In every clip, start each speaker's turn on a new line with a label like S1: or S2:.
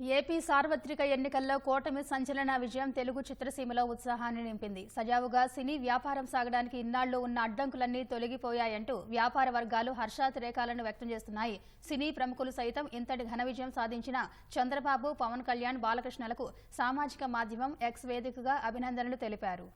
S1: AP సార్వత్రిక ఎన్నికల్లో కూటమి సంచలన విజయం తెలుగు చిత్రసీమలో ఉత్సాహాన్ని నింపింది. సజావుగా సినీ వ్యాపారం సాగడానికి ఇన్నాళ్ళు ఉన్న అడ్డంకులన్నీ తొలగిపోయాయంటూ వ్యాపార వర్గాలు హర్షాతిరేకాలను వ్యక్తం చేస్తున్నాయి. సినీ ప్రముఖులు సైతం ఇంతటి ఘన విజయం సాధించిన చంద్రబాబు పవన్ కళ్యాణ్ బాలకృష్ణలకు సామాజిక మాధ్యమం ఎక్స్ వేదికగా అభినందనలు తెలిపారు.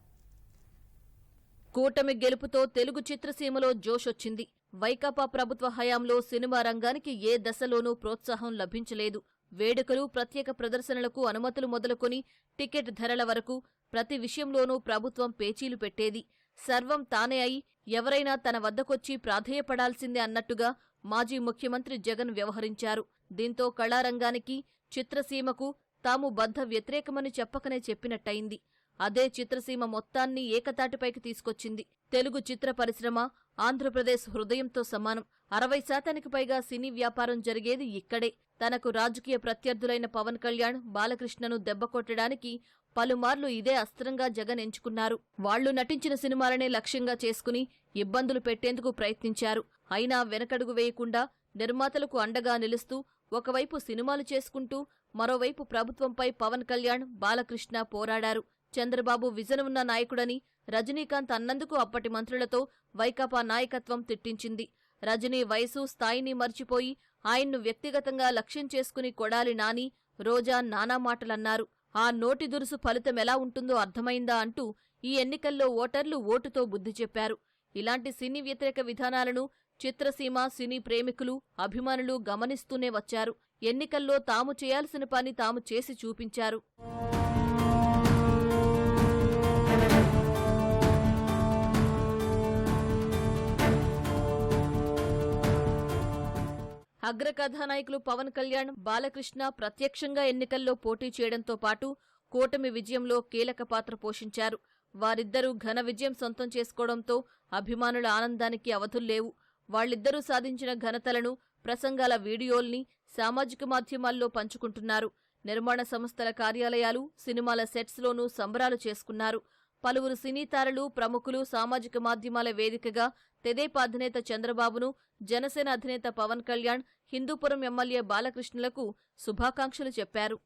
S2: కూటమి గెలుపుతో తెలుగు చిత్రసీమలో జోషొచ్చింది. వైకాపా ప్రభుత్వ హయాంలో సినిమా రంగానికి ఏ దశలోనూ ప్రోత్సాహం లభించలేదు. వేడుకలు ప్రత్యేక ప్రదర్శనలకు అనుమతులు మొదలుకొని టికెట్ ధరల వరకు ప్రతి విషయంలోనూ ప్రభుత్వం పేచీలు పెట్టేది. సర్వం తానే అయి ఎవరైనా తన వద్దకొచ్చి ప్రాధేయపడాల్సిందే అన్నట్టుగా మాజీ ముఖ్యమంత్రి జగన్ వ్యవహరించారు. దీంతో కళారంగానికి చిత్రసీమకు తాము బద్ధ వ్యతిరేకమని చెప్పకనే చెప్పినట్టయింది. అదే చిత్రసీమ మొత్తాన్ని ఏకతాటిపైకి తీసుకొచ్చింది. తెలుగు చిత్ర పరిశ్రమ ఆంధ్రప్రదేశ్ హృదయంతో సమానం. అరవై శాతానికి పైగా సినీ వ్యాపారం జరిగేది ఇక్కడే. తనకు రాజకీయ ప్రత్యర్థులైన పవన్ కళ్యాణ్ బాలకృష్ణను దెబ్బకొట్టడానికి పలుమార్లు ఇదే అస్త్రంగా జగన్ ఎంచుకున్నారు. వాళ్ళు నటించిన సినిమాలనే లక్ష్యంగా చేసుకుని ఇబ్బందులు పెట్టేందుకు ప్రయత్నించారు. అయినా వెనకడుగు వేయకుండా నిర్మాతలకు అండగా నిలుస్తూ ఒకవైపు సినిమాలు చేసుకుంటూ మరోవైపు ప్రభుత్వంపై పవన్ కళ్యాణ్ బాలకృష్ణ పోరాడారు. చంద్రబాబు విజన్ ఉన్న నాయకుడని రజనీకాంత్ అన్నందుకు అప్పటి మంత్రులతో వైకాపా నాయకత్వం తిట్టించింది. రజనీ వయసు స్థాయిని మర్చిపోయి ఆయన్ను వ్యక్తిగతంగా లక్ష్యం చేసుకుని కొడాలి నాని రోజా నానా మాటలన్నారు. ఆ నోటి దురుసు ఫలితం ఎలా ఉంటుందో అర్థమైందా అంటూ ఈ ఎన్నికల్లో ఓటర్లు ఓటుతో బుద్ధి చెప్పారు. ఇలాంటి సినీ వ్యతిరేక విధానాలను చిత్రసీమ సినీ ప్రేమికులు అభిమానులు గమనిస్తూనే వచ్చారు. ఎన్నికల్లో తాము చేయాల్సిన పని తాము చేసి చూపించారు. అగ్ర కథానాయకులు పవన్ కళ్యాణ్ బాలకృష్ణ ప్రత్యక్షంగా ఎన్నికల్లో పోటీ చేయడంతో పాటు కూటమి విజయంలో కీలక పాత్ర పోషించారు. వారిద్దరూ ఘన విజయం సొంతం చేసుకోవడంతో అభిమానుల ఆనందానికి అవధుల్లేవు వాళ్ళిద్దరూ సాధించిన ఘనతలను ప్రసంగాల వీడియోల్ని సామాజిక మాధ్యమాల్లో పంచుకుంటున్నారు. నిర్మాణ సంస్థల కార్యాలయాలు సినిమాల సెట్స్లోనూ సంబరాలు చేసుకున్నారు. పలువురు సినీ తారలు ప్రముఖులు సామాజిక మాధ్యమాల వేదికగా తెదేపా అధినేత చంద్రబాబును జనసేన అధినేత పవన్ కళ్యాణ్ హిందూపురం ఎమ్మెల్యే బాలకృష్ణులకు శుభాకాంక్షలు చెప్పారు.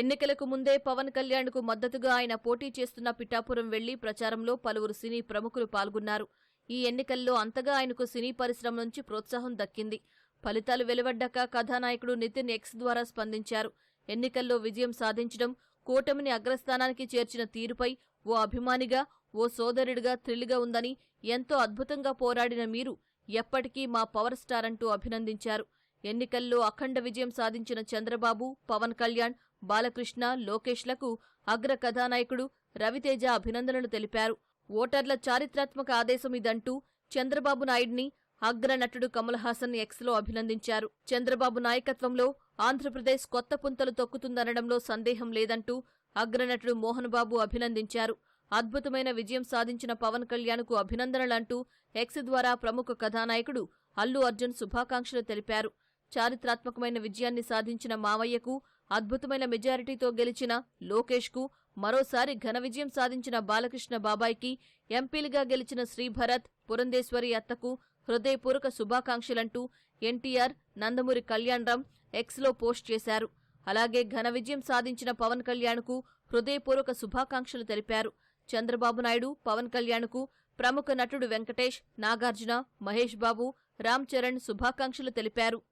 S2: ఎన్నికలకు ముందే పవన్ కళ్యాణ్కు మద్దతుగా ఆయన పోటీ చేస్తున్న పిఠాపురం వెళ్ళి ప్రచారంలో పలువురు సినీ ప్రముఖులు పాల్గొన్నారు. ఈ ఎన్నికల్లో అంతగా ఆయనకు సినీ పరిశ్రమ నుంచి ప్రోత్సాహం దక్కింది. ఫలితాలు వెలువడ్డాక కథానాయకుడు నితిన్ ఎక్స్ ద్వారా స్పందించారు. ఎన్నికల్లో విజయం సాధించడం కూటమిని అగ్రస్థానానికి చేర్చిన తీరుపై ఓ అభిమానిగా ఓ సోదరుడిగా థ్రిల్గా ఉందని ఎంతో అద్భుతంగా పోరాడిన మీరు ఎప్పటికీ మా పవర్ స్టార్ అంటూ అభినందించారు. ఎన్నికల్లో అఖండ విజయం సాధించిన చంద్రబాబు పవన్ కళ్యాణ్ బాలకృష్ణ లోకేష్లకు అగ్ర కథానాయకుడు రవితేజ అభినందనలు తెలిపారు. ఓటర్ల చారిత్రాత్మక ఆదేశం ఇదంటూ చంద్రబాబు నాయుడిని అగ్రనటుడు కమల్ హాసన్ ఎక్స్లో అభినందించారు. చంద్రబాబు నాయకత్వంలో ఆంధ్రప్రదేశ్ కొత్త పుంతలు తొక్కుతుందనడంలో సందేహం లేదంటూ అగ్రనటుడు మోహన్ బాబు అభినందించారు. అద్భుతమైన విజయం సాధించిన పవన్ కళ్యాణ్కు అభినందనలంటూ ఎక్స్ ద్వారా ప్రముఖ కథానాయకుడు అల్లు అర్జున్ శుభాకాంక్షలు తెలిపారు. చారిత్రాత్మకమైన విజయాన్ని సాధించిన మావయ్యకు అద్భుతమైన మెజారిటీతో గెలిచిన లోకేష్కు మరోసారి ఘన విజయం సాధించిన బాలకృష్ణ బాబాయ్కి ఎంపీలుగా గెలిచిన శ్రీభరత్ పురంధేశ్వరి అత్తకు హృదయపూర్వక శుభాకాంక్షలంటూ ఎన్టీఆర్ నందమూరి కళ్యాణరామ్ ఎక్స్లో పోస్ట్ చేశారు. అలాగే ఘన విజయం సాధించిన పవన్ కళ్యాణ్కు హృదయపూర్వక శుభాకాంక్షలు తెలిపారు. చంద్రబాబు నాయుడు పవన్ కళ్యాణ్కు ప్రముఖ నటుడు వెంకటేష్ నాగార్జున మహేష్ బాబు రామ్ చరణ్ శుభాకాంక్షలు తెలిపారు.